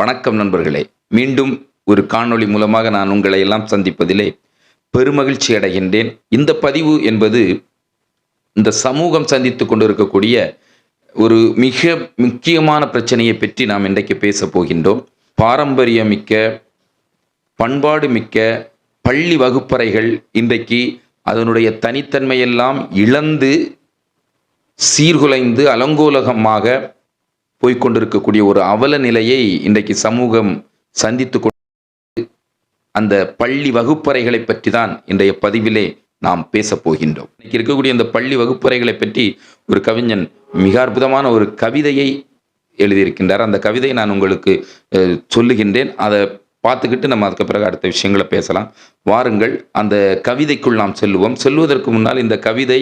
வணக்கம் நண்பர்களே. மீண்டும் ஒரு காணொளி மூலமாக நான் உங்களை எல்லாம் சந்திப்பதிலே பெருமகிழ்ச்சி அடைகின்றேன். இந்த பதிவு என்பது இந்த சமூகம் சந்தித்து கொண்டிருக்கக்கூடிய ஒரு மிக முக்கியமான பிரச்சனையை பற்றி நாம் இன்றைக்கு பேச போகின்றோம். பாரம்பரியமிக்க பண்பாடு மிக்க பள்ளி வகுப்பறைகள் இன்றைக்கு அதனுடைய தனித்தன்மையெல்லாம் இழந்து சீர்குலைந்து அலங்கோலகமாக போய்கொண்டிருக்கக்கூடிய ஒரு அவல நிலையை இன்றைக்கு சமூகம் சந்தித்து கொண்டு அந்த பள்ளி வகுப்பறைகளை பற்றி தான் இன்றைய பதிவிலே நாம் பேசப் போகின்றோம். இன்னைக்கு இருக்கக்கூடிய அந்த பள்ளி வகுப்பறைகளை பற்றி ஒரு கவிஞன் மிக அற்புதமான ஒரு கவிதையை எழுதியிருக்கின்றார். அந்த கவிதையை நான் உங்களுக்கு சொல்லுகின்றேன். அதை பார்த்துக்கிட்டு நம்ம அதுக்கு பிறகு அடுத்த விஷயங்களை பேசலாம். வாருங்கள் அந்த கவிதைக்குள் நாம் செல்லுவோம். செல்வதற்கு முன்னால் இந்த கவிதை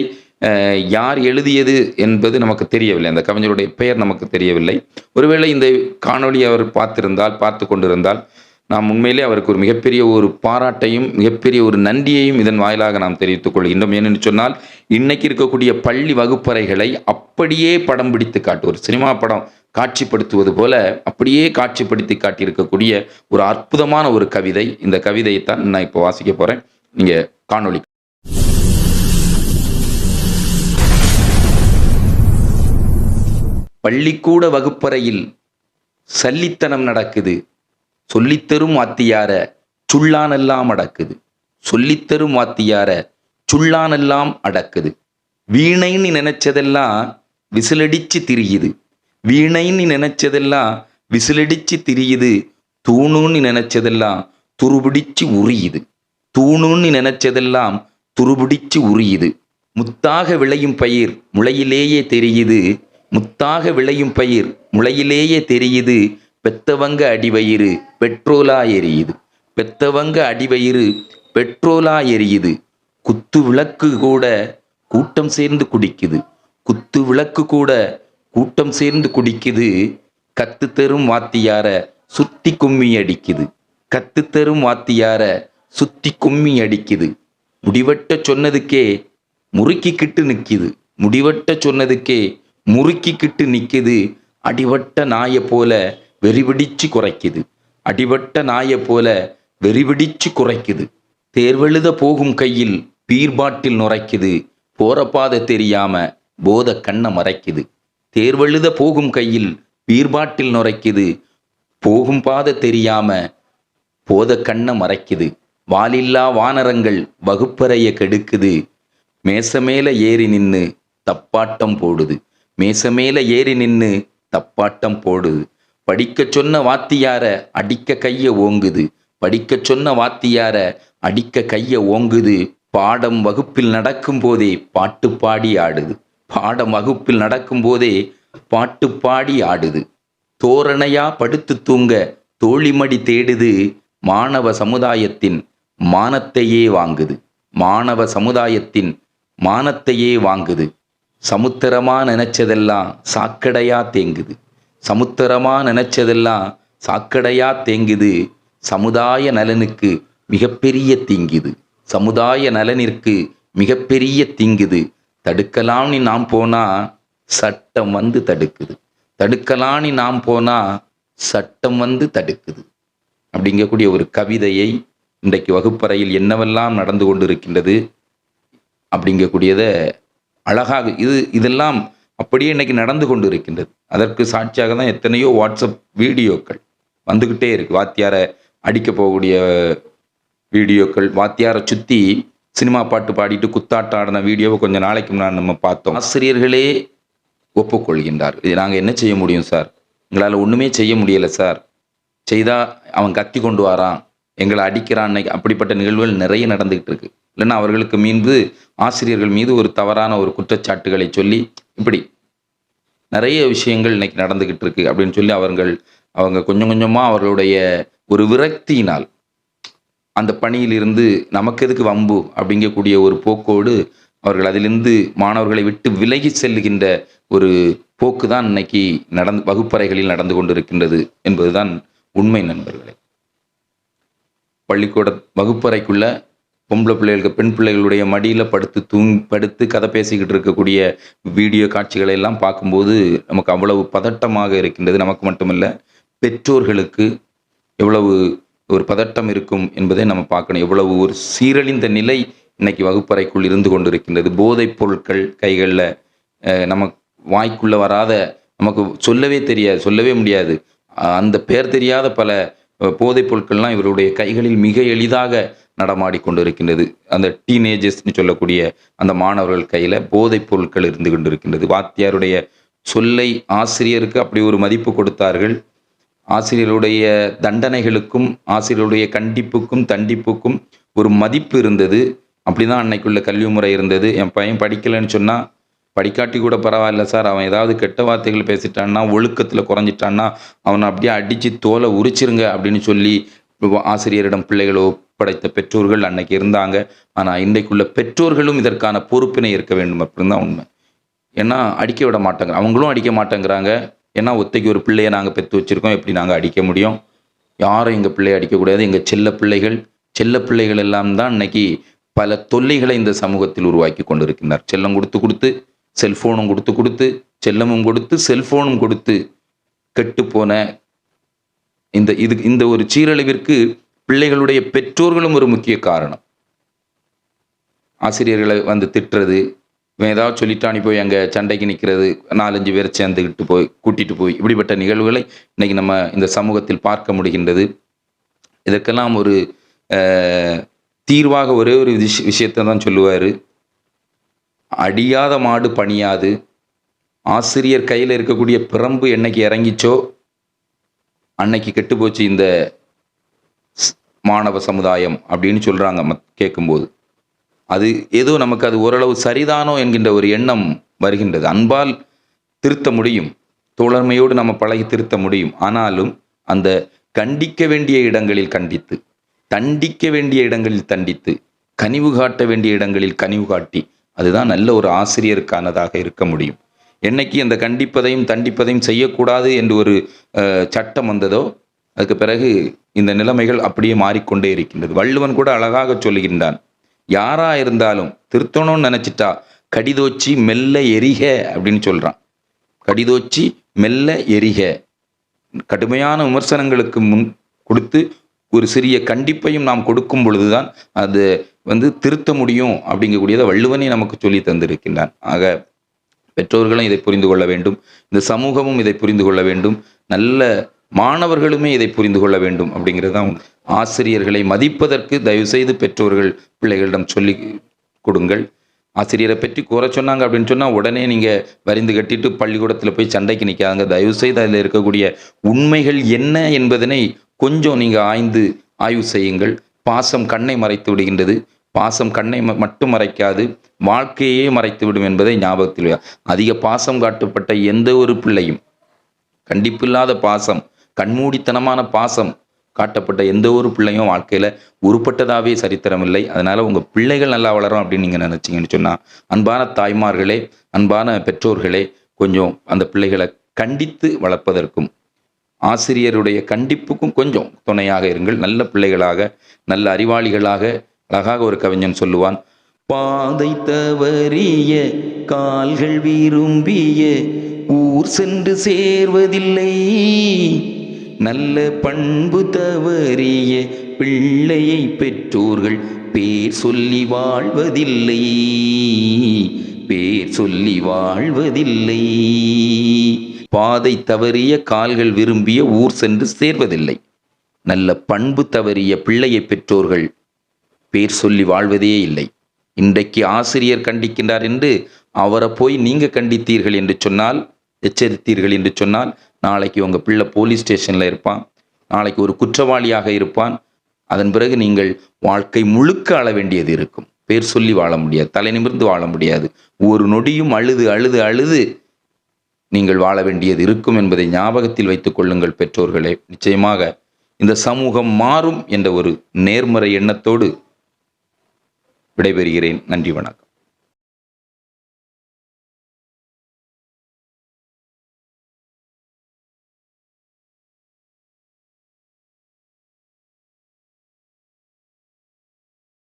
யார் எழுதியது என்பது நமக்கு தெரியவில்லை. அந்த கவிஞருடைய பெயர் நமக்கு தெரியவில்லை. ஒருவேளை இந்த காணொளி அவர் பார்த்திருந்தால் பார்த்து கொண்டிருந்தால் நாம் உண்மையிலே அவருக்கு ஒரு மிகப்பெரிய ஒரு பாராட்டையும் மிகப்பெரிய ஒரு நன்றியையும் இதன் வாயிலாக நாம் தெரிவித்துக் கொள்கின்றோம். ஏனென்று சொன்னால் இன்னைக்கு இருக்கக்கூடிய பள்ளி வகுப்பறைகளை அப்படியே படம் பிடித்து காட்டு ஒரு சினிமா படம் காட்சிப்படுத்துவது போல அப்படியே காட்சிப்படுத்தி காட்டியிருக்கக்கூடிய ஒரு அற்புதமான ஒரு கவிதை. இந்த கவிதையை தான் நான் இப்போ வாசிக்க போகிறேன் நீங்கள் காணொளி பள்ளிக்கூட வகுப்பறையில் சல்லித்தனம் நடக்குது. சொல்லித்தரும் வாத்தியார சுள்ளானெல்லாம் அடக்குது. சொல்லித்தரும் வாத்தியார சுள்ளானெல்லாம் அடக்குது. வீணைன்னு நினைச்சதெல்லாம் விசிலடிச்சு திரியுது. வீணைன்னு நினைச்சதெல்லாம் விசிலடிச்சு திரியுது. தூணுன்னு நினைச்சதெல்லாம் துருபிடிச்சு உரியுது. தூணுன்னு நினைச்சதெல்லாம் துருபிடிச்சு உரியுது. முத்தாக விளையும் பயிர் முளையிலேயே தெரியுது. முத்தாக விளையும் பயிர் முளையிலேயே தெரியுது பெத்தவங்க அடிவயிறு பெட்ரோலா எரியுது. பெத்தவங்க அடிவயிறு பெட்ரோலா எரியுது. குத்து விளக்கு கூட கூட்டம் சேர்ந்து குடிக்குது. குத்து விளக்கு கூட கூட்டம் சேர்ந்து குடிக்குது. கத்து தரும் வாத்தியார சுத்தி கும்மி அடிக்குது. கத்து தரும் வாத்தியார சுத்தி கும்மி அடிக்குது. முடிவட்ட சொன்னதுக்கே முறுக்கிக்கிட்டு நிற்கிது முடிவட்ட சொன்னதுக்கே முறுக்கிக்கிட்டு நிற்கிது அடிவட்ட நாயை போல வெறிபிடிச்சு குறைக்குது. அடிவட்ட நாயை போல வெறிபிடிச்சு குறைக்குது. தேர்வெழுத போகும் கையில் பீர் பாட்டில் நுரைக்குது. போற பாதை தெரியாம போத கண்ணை மறைக்குது. தேர்வெழுத போகும் கையில் பீர் பாட்டில் நுரைக்குது. போகும் பாதை தெரியாம போத கண்ணை மறைக்குது. வாலில்லா வானரங்கள் வகுப்பறைய கெடுக்குது. மேச மேல ஏறி நின்னு தப்பாட்டம் போடுது. மேச மேல ஏறி நின்னு தப்பாட்டம் போடுது படிக்கச் சொன்ன வாத்தியார அடிக்க கைய ஓங்குது. படிக்கச் சொன்ன வாத்தியார அடிக்க கைய ஓங்குது. பாடம் வகுப்பில் நடக்கும் போதே பாட்டு பாடி ஆடுது. பாடம் வகுப்பில் நடக்கும் போதே பாட்டு பாடி ஆடுது. தோரணையா படுத்து தூங்க தோழிமடி தேடுது. மாணவ சமுதாயத்தின் மானத்தையே வாங்குது. மாணவ சமுதாயத்தின் மானத்தையே வாங்குது. சமுத்திரமாக நினைச்சதெல்லாம் சாக்கடையா தேங்குது. சமுத்திரமாக நினைச்சதெல்லாம் சாக்கடையா தேங்குது. சமுதாய நலனுக்கு மிகப்பெரிய தீங்குது. சமுதாய நலனிற்கு மிகப்பெரிய தீங்குது. தடுக்கலாம்னு நாம் போனால் சட்டம் வந்து தடுக்குது. தடுக்கலான்னு நாம் போனால் சட்டம் வந்து தடுக்குது. அப்படிங்கக்கூடிய ஒரு கவிதையை இன்றைக்கு வகுப்பறையில் என்னவெல்லாம் நடந்து கொண்டிருக்கின்றது? அப்படிங்கக்கூடியதை அழகாக இது இதெல்லாம் அப்படியே இன்னைக்கு நடந்து கொண்டு இருக்கின்றது அதற்கு சாட்சியாக தான் எத்தனையோ வாட்ஸ்அப் வீடியோக்கள் வந்துக்கிட்டே இருக்கு. வாத்தியாரை அடிக்க போகக்கூடிய வீடியோக்கள் வாத்தியாரை சுற்றி சினிமா பாட்டு பாடிட்டு குத்தாட்டம் ஆடின வீடியோவை கொஞ்சம் நாளைக்கு முன்னாடி நம்ம பார்த்தோம். ஆசிரியர்களே ஒப்புக்கொள்கின்றார். இது நாங்கள் என்ன செய்ய முடியும் சார்? எங்களால் ஒன்றுமே செய்ய முடியலை சார். செய்தால் அவன் கத்தி கொண்டு வரான். எங்களை அடிக்கிறான் இன்னைக்கு அப்படிப்பட்ட நிகழ்வுகள் நிறைய நடந்துகிட்டு இருக்கு. இல்லைன்னா அவர்களுக்கு மீது ஆசிரியர்கள் மீது ஒரு தவறான ஒரு குற்றச்சாட்டுகளை சொல்லி இப்படி நிறைய விஷயங்கள் இன்னைக்கு நடந்துகிட்டு இருக்கு அப்படின்னு சொல்லி அவர்கள் அவங்க கொஞ்சம் கொஞ்சமா அவர்களுடைய ஒரு விரக்தியினால் அந்த பணியிலிருந்து நமக்கு எதுக்கு வம்பு அப்படிங்கக்கூடிய ஒரு போக்கோடு அவர்கள் அதிலிருந்து மாணவர்களை விட்டு விலகி செல்லுகின்ற ஒரு போக்கு தான் இன்னைக்கு நடந்து வகுப்பறைகளில் நடந்து கொண்டிருக்கின்றது என்பதுதான் உண்மை நண்பர்களே. பள்ளிக்கூட வகுப்பறைக்குள்ள பொம்பளை பிள்ளைகளுக்கு பெண் பிள்ளைகளுடைய மடியில் படுத்து தூங் படுத்து கதை பேசிக்கிட்டு இருக்கக்கூடிய வீடியோ காட்சிகளை எல்லாம் பார்க்கும்போது நமக்கு அவ்வளவு பதட்டமாக இருக்கின்றது. நமக்கு மட்டுமல்ல பெற்றோர்களுக்கு எவ்வளவு ஒரு பதட்டம் இருக்கும் என்பதை நம்ம பார்க்கணும். எவ்வளவு ஒரு சீரழிந்த நிலை இன்னைக்கு வகுப்பறைக்குள் இருந்து கொண்டிருக்கின்றது. போதைப் பொருட்கள் கைகளில் நம்ம வாய்க்குள்ளே வராத நமக்கு சொல்லவே தெரியாது சொல்லவே முடியாது. அந்த பேர் தெரியாத பல போதைப் பொருட்கள்லாம் இவருடைய கைகளில் மிக எளிதாக நடமாடி கொண்டிருக்கின்றது அந்த டீனேஜர்ஸ்னு சொல்லக்கூடிய அந்த மாணவர்கள் கையில் போதைப் பொருட்கள் இருந்து கொண்டிருக்கின்றது. வாத்தியாருடைய சொல்லை ஆசிரியருக்கு அப்படி ஒரு மதிப்பு கொடுத்தார்கள். ஆசிரியருடைய தண்டனைகளுக்கும் ஆசிரியருடைய கண்டிப்புக்கும் தண்டிப்புக்கும் ஒரு மதிப்பு இருந்தது. அப்படிதான் அன்னைக்குள்ள கல்வி முறை இருந்தது. என் பையன் படிக்கலைன்னு சொன்னால் படிக்காட்டி கூட பரவாயில்ல சார். அவன் ஏதாவது கெட்ட வார்த்தைகள் பேசிட்டான்னா ஒழுக்கத்தில் குறைஞ்சிட்டான்னா அவனை அப்படியே அடித்து தோலை உரிச்சிருங்க அப்படின்னு சொல்லி ஆசிரியரிடம் பிள்ளைகளை ஒப்படைத்த பெற்றோர்கள் அன்னைக்கு இருந்தாங்க. ஆனால் இன்றைக்குள்ள பெற்றோர்களும் இதற்கான பொறுப்பினை இருக்க வேண்டும் அப்படின்னு தான் உண்மை. ஏன்னா அடிக்க விட மாட்டாங்க அவங்களும் அடிக்க மாட்டேங்கிறாங்க. ஏன்னா ஒத்தைக்கு ஒரு பிள்ளையை நாங்கள் பெற்று வச்சிருக்கோம். எப்படி நாங்கள் அடிக்க முடியும்? யாரும் எங்கள் பிள்ளையை அடிக்கக்கூடாது எங்கள் செல்ல பிள்ளைகள் செல்ல பிள்ளைகள் எல்லாம் தான் இன்னைக்கு பல தொல்லைகளை இந்த சமூகத்தில் உருவாக்கி கொண்டிருக்கின்றனர். செல்லம் கொடுத்து கொடுத்து செல்போனும் கொடுத்து கொடுத்து செல்லமும் கொடுத்து செல்போனும் கொடுத்து கெட்டுப்போன இந்த இது இந்த ஒரு சீரழிவிற்கு பிள்ளைகளுடைய பெற்றோர்களும் ஒரு முக்கிய காரணம். ஆசிரியர்களை வந்து திட்டுறது இவன் ஏதாவது சொல்லிட்டானி போய் அங்கே சண்டைக்கு நிற்கிறது நாலஞ்சு பேர் சேர்ந்துக்கிட்டு போய் கூட்டிட்டு போய் இப்படிப்பட்ட நிகழ்வுகளை இன்னைக்கு நம்ம இந்த சமூகத்தில் பார்க்க முடிகின்றது. இதற்கெல்லாம் ஒரு தீர்வாக ஒரே ஒரு விஷ விஷயத்தை தான் சொல்லுவார். அடியாத மாடு பணியாது. ஆசிரியர் கையில் இருக்கக்கூடிய பிரம்பு என்னைக்கு இறங்கிச்சோ அன்னைக்கு கெட்டுப்போச்சு இந்த மாணவ சமுதாயம் அப்படின்னு சொல்கிறாங்க மத் கேட்கும்போது அது ஏதோ நமக்கு அது ஓரளவு சரிதானோ என்கின்ற ஒரு எண்ணம் வருகின்றது. அன்பால் திருத்த முடியும். தோழமையோடு நம்ம பழகி திருத்த முடியும். ஆனாலும் அந்த கண்டிக்க வேண்டிய இடங்களில் கண்டித்து தண்டிக்க வேண்டிய இடங்களில் தண்டித்து கனிவு காட்ட வேண்டிய இடங்களில் கனிவு காட்டி அதுதான் நல்ல ஒரு ஆசிரியருக்கானதாக இருக்க முடியும். என்னைக்கு அந்த கண்டிப்பதையும் தண்டிப்பதையும் செய்யக்கூடாது என்று ஒரு சட்டம் வந்ததோ அதுக்கு பிறகு இந்த நிலைமைகள் அப்படியே மாறிக்கொண்டே இருக்கின்றது. வள்ளுவன் கூட அழகாக சொல்லுகின்றான் யாரா இருந்தாலும் திருத்தணும்னு நினைச்சிட்டா கடிதோச்சி மெல்ல எரிக அப்படின்னு சொல்றான். கடிதோச்சி மெல்ல எரிக. கடுமையான விமர்சனங்களுக்கு முன் கொடுத்து ஒரு சிறிய கண்டிப்பையும் நாம் கொடுக்கும் பொழுதுதான் அது வந்து திருத்த முடியும் அப்படிங்கக்கூடியதை வள்ளுவனே நமக்கு சொல்லி தந்திருக்கின்றான். ஆக பெற்றோர்களும் இதை புரிந்து கொள்ள வேண்டும். இந்த சமூகமும் இதை புரிந்து கொள்ள வேண்டும். நல்ல மாணவர்களுமே இதை புரிந்து கொள்ள வேண்டும் அப்படிங்கிறது தான் ஆசிரியர்களை மதிப்பதற்கு தயவுசெய்து பெற்றோர்கள் பிள்ளைகளிடம் சொல்லி கொடுங்கள். ஆசிரியரை பற்றி கூற சொன்னாங்க அப்படின்னு சொன்னால் உடனே நீங்கள் வரிந்து கட்டிட்டு பள்ளிக்கூடத்தில் போய் சண்டைக்கு நிற்காங்க தயவுசெய்து அதில் இருக்கக்கூடிய உண்மைகள் என்ன என்பதனை கொஞ்சம் நீங்கள் ஆய்ந்து ஆய்வு செய்யுங்கள். பாசம் கண்ணை மறைத்து விடுகின்றது. பாசம் கண்ணை ம- மட்டும் மறைக்காது. வாழ்க்கையே மறைத்து விடும் என்பதை ஞாபகத்தில் அதிக பாசம் காட்டப்பட்ட எந்த ஒரு பிள்ளையும் கண்டிப்பில்லாத பாசம் கண்மூடித்தனமான பாசம் காட்டப்பட்ட எந்த ஒரு பிள்ளையும் வாழ்க்கையில் உருப்பட்டதாகவே சரித்திரம் இல்லை அதனால் உங்கள் பிள்ளைகள் நல்லா வளரும் அப்படின்னு நீங்கள் நினச்சிங்கன்னு சொன்னால் அன்பான தாய்மார்களே அன்பான பெற்றோர்களே கொஞ்சம் அந்த பிள்ளைகளை கண்டித்து வளர்ப்பதற்கும் ஆசிரியருடைய கண்டிப்புக்கும் கொஞ்சம் துணையாக இருங்கள். நல்ல பிள்ளைகளாக நல்ல அறிவாளிகளாக அழகாக ஒரு கவிஞன் சொல்லுவான் பாதை தவறிய கால்கள் விரும்பிய ஊர் சென்று சேர்வதில்லை. நல்ல பண்பு தவறிய பிள்ளையை பெற்றோர்கள் பேர் சொல்லி வாழ்வதில்லை. பேர் சொல்லி வாழ்வதில்லை. பாதை தவறிய கால்கள் விரும்பிய ஊர் சென்று சேர்வதில்லை. நல்ல பண்பு தவறிய பிள்ளையை பெற்றோர்கள் பேர் சொல்லி வாழ்வதே இல்லை. இன்றைக்கு ஆசிரியர் கண்டிக்கின்றார் என்று அவரை போய் நீங்க கண்டித்தீர்கள் என்று சொன்னால் எச்சரித்தீர்கள் என்று சொன்னால் நாளைக்கு உங்கள் பிள்ளை போலீஸ் ஸ்டேஷனில் இருப்பான் நாளைக்கு ஒரு குற்றவாளியாக இருப்பான் அதன் பிறகு நீங்கள் வாழ்க்கை முழுக்க ஆள வேண்டியது இருக்கும். பேர் சொல்லி வாழ முடியாது தலை நிமிர்ந்து வாழ முடியாது. ஒரு நொடியும் அழுது அழுது அழுது நீங்கள் வாழ வேண்டியது இருக்கும் என்பதை ஞாபகத்தில் வைத்துக் கொள்ளுங்கள் பெற்றோர்களே. நிச்சயமாக இந்த சமூகம் மாறும் என்ற ஒரு நேர்மறை எண்ணத்தோடு விடைபெறுகிறேன். நன்றி வணக்கம்.